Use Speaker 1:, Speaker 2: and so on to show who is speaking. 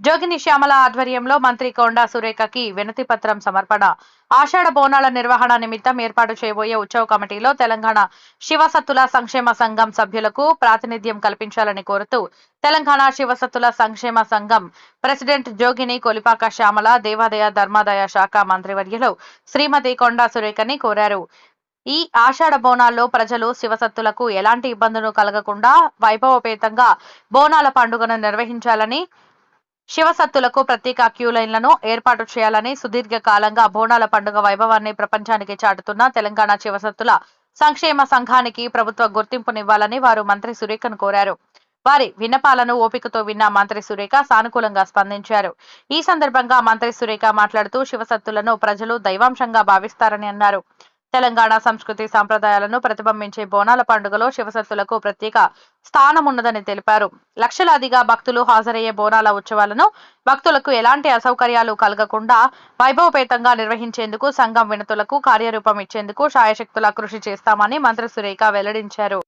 Speaker 1: జోగిని శ్యామల ఆధ్వర్యంలో మంత్రి కొండా సురేఖకి వినతి పత్రం సమర్పణ. ఆషాఢ బోనాల నిర్వహణ నిమిత్తం ఏర్పాటు చేయబోయే ఉత్సవ కమిటీలో తెలంగాణ శివసత్తుల సంక్షేమ సంఘం సభ్యులకు ప్రాతినిధ్యం కల్పించాలని కోరుతూ తెలంగాణ శివసత్తుల సంక్షేమ సంఘం ప్రెసిడెంట్ జోగిని కొలిపాక శ్యామల దేవాదాయ ధర్మాదాయ శాఖ మంత్రివర్యులు శ్రీమతి కొండా సురేఖని కోరారు. ఈ ఆషాఢ బోనాల్లో ప్రజలు శివసత్తులకు ఎలాంటి ఇబ్బందులు కలగకుండా వైభవపేతంగా బోనాల పండుగను నిర్వహించాలని శివసత్తులకు ప్రత్యేక క్యూ లైన్లను ఏర్పాటు చేయాలని సుదీర్ఘ కాలంగా బోనాల పండుగ వైభవాన్ని ప్రపంచానికి చాటుతున్న తెలంగాణ శివసత్తుల సంక్షేమ సంఘానికి ప్రభుత్వ గుర్తింపునివ్వాలని వారు మంత్రి సురేఖను కోరారు. వారి విన్నపాలను ఓపికతో విన్న మంత్రి సురేఖ సానుకూలంగా స్పందించారు. ఈ సందర్భంగా మంత్రి సురేఖ మాట్లాడుతూ శివసత్తులను ప్రజలు దైవాంశంగా భావిస్తారని అన్నారు. తెలంగాణ సంస్కృతి సాంప్రదాయాలను ప్రతిబింబించే బోనాల పండుగలో శివసత్తులకు ప్రత్యేక స్థానం ఉన్నదని తెలిపారు. లక్షలాదిగా భక్తులు హాజరయ్యే బోనాల ఉత్సవాలను భక్తులకు ఎలాంటి అసౌకర్యాలు కలగకుండా వైభవపేతంగా నిర్వహించేందుకు సంఘం వినతులకు కార్యరూపం ఇచ్చేందుకు శాయశక్తుల కృషి చేస్తామని మంత్రి సురేఖ వెల్లడించారు.